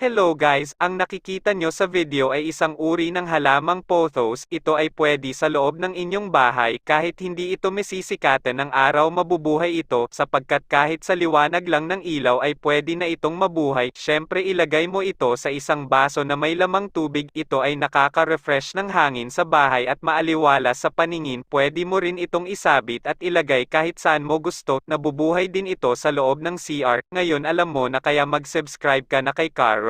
Hello guys, ang nakikita nyo sa video ay isang uri ng halamang pothos, ito ay pwede sa loob ng inyong bahay kahit hindi ito mesisikatan ng araw mabubuhay ito. Sapagkat kahit sa liwanag lang ng ilaw ay pwede na itong mabuhay, syempre ilagay mo ito sa isang baso na may lamang tubig, ito ay nakaka-refresh ng hangin sa bahay at maaliwala sa paningin, pwede mo rin itong isabit at ilagay kahit saan mo gusto, nabubuhay din ito sa loob ng CR, ngayon alam mo na kaya mag-subscribe ka na kay Caro.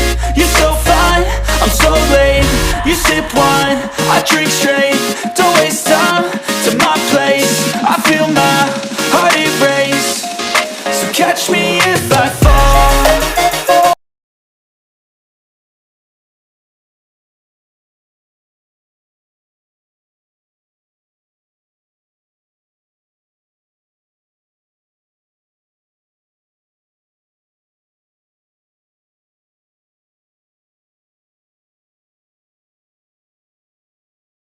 sip wine, I drink straight, don't waste time.